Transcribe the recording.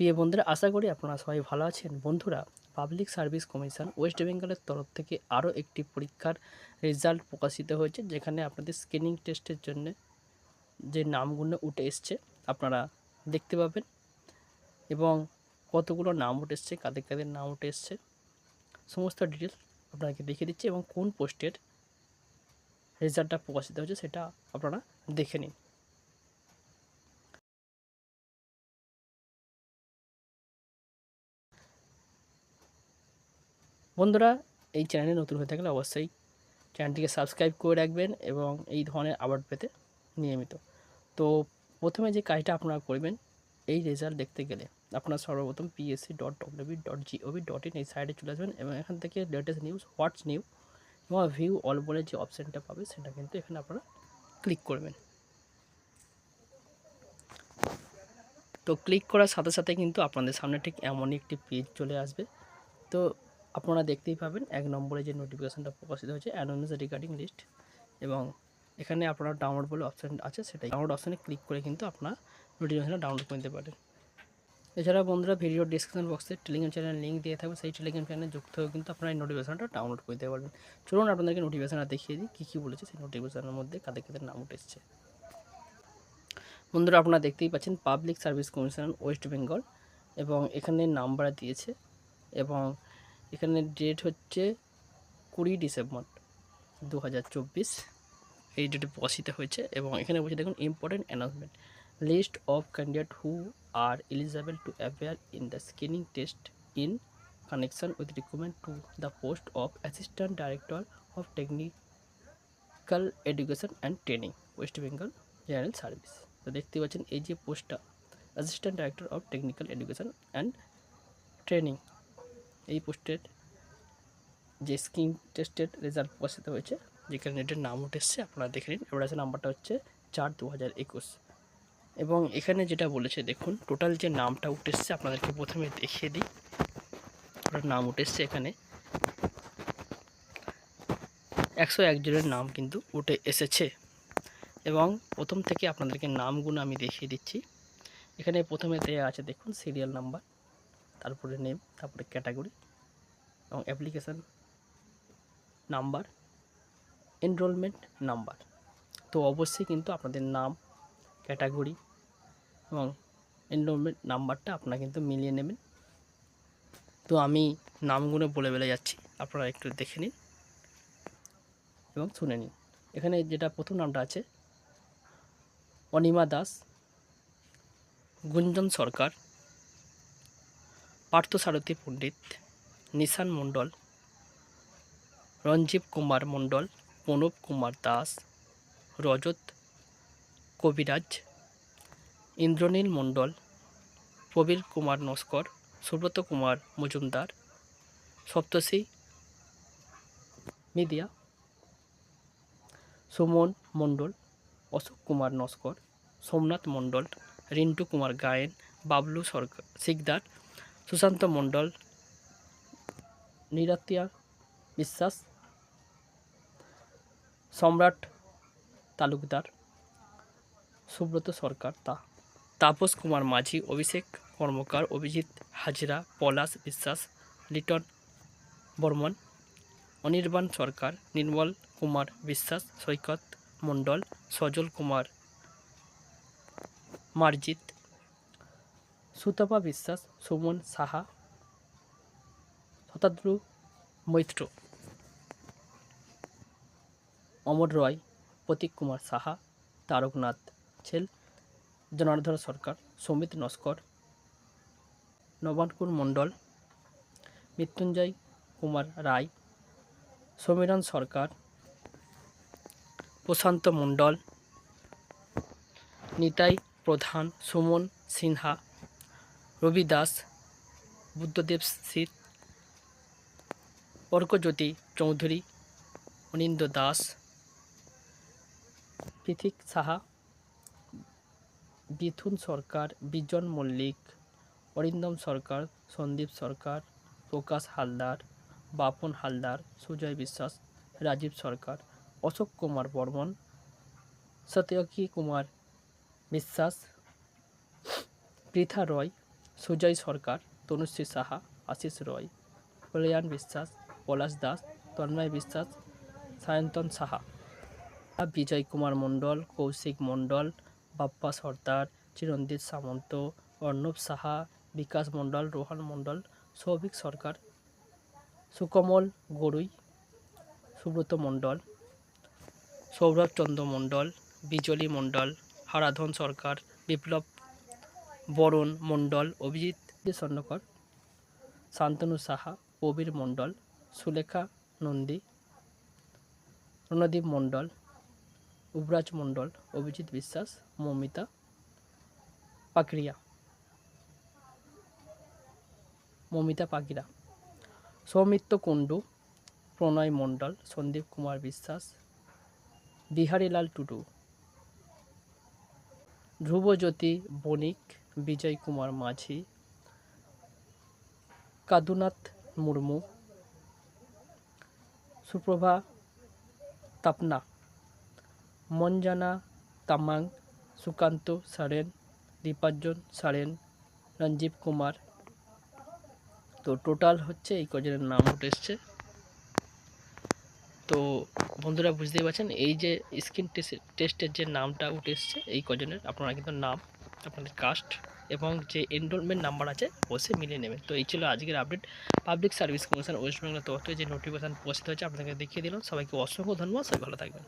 প্রিয় বন্ধুরা, আশা করি আপনারা সবাই ভালো আছেন। বন্ধুরা পাবলিক সার্ভিস কমিশন ওয়েস্ট বেঙ্গলের তরফ থেকে আরও একটি পরীক্ষার রেজাল্ট প্রকাশিত হয়েছে, যেখানে আপনাদের স্ক্রিনিং টেস্টের জন্য যে নামগুলো উঠে এসছে, আপনারা দেখতে পাবেন। এবং কতগুলো নাম উঠে এসছে, কাদের কাদের নাম উঠে এসছে, সমস্ত ডিটেলস আপনাকে দেখিয়ে দিচ্ছি এবং কোন পোস্টের রেজাল্টটা প্রকাশিত হয়েছে সেটা আপনারা দেখে নিন। বন্ধুরা, এই চ্যানেলে নতুন হয়ে থাকলে অবশ্যই চ্যানেলটিকে সাবস্ক্রাইব করে রাখবেন এবং এই ধরনের আপডেট পেতে নিয়মিত। তো প্রথমে যে কাজটা আপনারা করবেন, এই রেজাল্ট দেখতে গেলে আপনারা সর্বপ্রথম PSC dot WB dot GOV dot in এই সাইডে চলে আসবেন এবং এখান থেকে লেটেস্ট নিউজ হোয়াটস নিউ এবং ভিউ অল বলে যে অপশানটা পাবে সেটা কিন্তু এখানে আপনারা ক্লিক করবেন। তো ক্লিক করার সাথে সাথে কিন্তু আপনাদের সামনে ঠিক এমনই একটি পেজ চলে আসবে। তো আপনারা দেখতেই পাবেন এক নম্বরে যে নোটিফিকেশানটা প্রকাশিত হয়েছে অ্যানোনিমাস রিগার্ডিং লিস্ট এবং এখানে আপনারা ডাউনলোড বলে অপশান আছে সেটাই। ডাউনলোড অপশানে ক্লিক করে কিন্তু আপনার নোটিফিকেশানটা ডাউনলোড করে নিতে পারেন। এছাড়া বন্ধুরা ভিডিও ডিসক্রিপশন বক্সে টেলিগ্রাম চ্যানেল লিঙ্ক দিয়ে থাকবে, সেই টেলিগ্রাম চ্যানেলে যুক্ত হয়ে কিন্তু আপনারা এই নোটিফিকেশানটা ডাউনলোড করে দিতে পারবেন। চলুন আপনাদেরকে নোটিফিকেশানটা দেখিয়ে দিই, কী কী বলেছে সেই নোটিফিকেশানের মধ্যে, কাদের কাদের নাম উঠেছে। বন্ধুরা, আপনারা দেখতেই পাচ্ছেন public service commission West Bengal এবং এখানে নাম্বার দিয়েছে এবং এখানে ডেট হচ্ছে কুড়ি ডিসেম্বর দু হাজার চব্বিশ। এই ডেটে প্রকাশিত হয়েছে এবং এখানে বলছে দেখুন important announcement list of candidate who are eligible to appear in the screening test in connection with recruitment to the post of assistant director of technical education and training West Bengal general service তো দেখতে পাচ্ছেন এই যে পোস্টটা assistant director of technical education and training এই পোস্টের যে scheme টেস্টের রেজাল্ট প্রকাশিত হয়েছে যে ক্যান্ডিডেটের নাম উঠে এসছে, আপনারা দেখে নিন। এবার আছে নাম্বারটা হচ্ছে চার দু হাজার একুশ। এবং এখানে যেটা বলেছে, দেখুন, টোটাল যে নামটা উঠে এসছে, আপনাদেরকে প্রথমে দেখিয়ে দিই। ওটার নাম উঠে এসছে এখানে। একশো একজনের নাম কিন্তু উঠে এসেছে। এবং প্রথম থেকে আপনাদেরকে নামগুলো আমি দেখিয়ে দিচ্ছি। এখানে প্রথমে দেওয়া আছে, দেখুন, সিরিয়াল নাম্বার। তারপরে নেম তারপরে ক্যাটাগরি এবং অ্যাপ্লিকেশান নাম্বার এনরোলমেন্ট নাম্বার তো অবশ্যই কিন্তু আপনাদের নাম ক্যাটাগরি এবং এনরোলমেন্ট নাম্বারটা আপনারা কিন্তু মিলিয়ে নেবেন। তো আমি নামগুলো বলে বলে যাচ্ছি, আপনারা একটু দেখে নিন এবং শুনে নিন। এখানে যেটা প্রথম নামটা আছে, অনিমা দাস, গুঞ্জন সরকার পার্থসারথী পণ্ডিত নিশান মণ্ডল, রঞ্জীব কুমার মণ্ডল, প্রণব কুমার দাস, রজত কবিরাজ, ইন্দ্রনীল মণ্ডল, প্রবীর কুমার নস্কর, সুব্রত কুমার মজুমদার সপ্তর্ষি মিডিয়া, সুমন মণ্ডল, অশোক কুমার নস্কর, সোমনাথ মণ্ডল, রিন্টু কুমার গায়েন, বাবলু সরকার শিকদার সুশান্ত মণ্ডল নিরাতিয়া বিশ্বাস, সম্রাট তালুকদার, সুব্রত সরকার তা, তাপস কুমার মাঝি, অভিষেক কর্মকার, অভিজিৎ হাজরা, পলাশ বিশ্বাস, লিটন বর্মন, অনির্বাণ সরকার, নির্মল কুমার বিশ্বাস, সৈকত মণ্ডল, সজল কুমার মার্জিত সুতপা বিশ্বাস, সুমন সাহা শতাদ্রু মৈত্র, অমর রয়, প্রতীক কুমার সাহা, তারকনাথ ছেল জনার্দন সরকার, সমিত নস্কর নবানকুর মণ্ডল, মৃত্যুঞ্জয় কুমার রায়, সমীরণ সরকার, প্রশান্ত মণ্ডল, নিতাই প্রধান, সুমন সিনহা রবি দাস বুদ্ধদেব শীত অর্কজ্যোতি চৌধুরী অনিন্দ দাস, পৃথিক সাহা, বিথুন সরকার, বিজন মল্লিক, অরিন্দম সরকার, সন্দীপ সরকার, প্রকাশ হালদার, বাপন হালদার, সুজয় বিশ্বাস, রাজীব সরকার, অশোক কুমার বর্মন, সত্যকি কুমার বিশ্বাস পৃথা রয় সুজয় সরকার, তনুশ্রী সাহা, আশিস রয়, কল্যাণ বিশ্বাস, পলাশ দাস, তন্ময় বিশ্বাস, সায়ন্তন সাহা। বিজয় কুমার মণ্ডল, কৌশিক মণ্ডল, বাপ্পা সর্দার, চিরঞ্জিত সামন্ত, অর্ণব সাহা, বিকাশ মণ্ডল, রোহন মণ্ডল, সৌভিক সরকার, সুকমল গড়ুই, সুব্রত মণ্ডল, সৌরভ চন্দ্র মণ্ডল, বিজলি মণ্ডল, হারাধন সরকার, বিপ্লব বরণ মণ্ডল, অভিজিৎ স্বর্ণকর শান্তনু সাহা, প্রবীর মণ্ডল, সুলেখা নন্দী, রণদীপ মণ্ডল, উবরাজ মণ্ডল, অভিজিৎ বিশ্বাস, মৌমিতা পাকড়িয়া। মৌমিতা পাকিরা সৌমিত্র কুণ্ডু, প্রণয় মণ্ডল, সন্দীপ কুমার বিশ্বাস, বিহারীলাল টুডু। ধ্রুবজ্যোতি বণিক বিজয় কুমার মাঝি, কাদুনাথ মুর্মু, সুপ্রভা তাপনা, মঞ্জানা তামাং, সুকান্ত সারেন, দীপাঞ্জন সারেন, রঞ্জীব কুমার। তো টোটাল হচ্ছে এই কজনের নাম উঠে এসছে। তো বন্ধুরা বুঝতেই পারছেন, এই যে স্কিন টেস্টের যে নামটা উঠে এসছে, এই কজনের, আপনারা কিন্তু নাম আপনাদের কাস্ট এবং যে এনরোলমেন্ট নাম্বার আছে বসে মিলিয়ে নেবেন তো এই ছিল আজকের update public service commission West বেঙ্গলের তরফ থেকে যে নোটিফিকেশান পৌঁছতে হয়েছে, আপনাদেরকে দেখিয়ে দিলাম। সবাইকে অসংখ্য ধন্যবাদ। সবাই ভালো থাকবেন।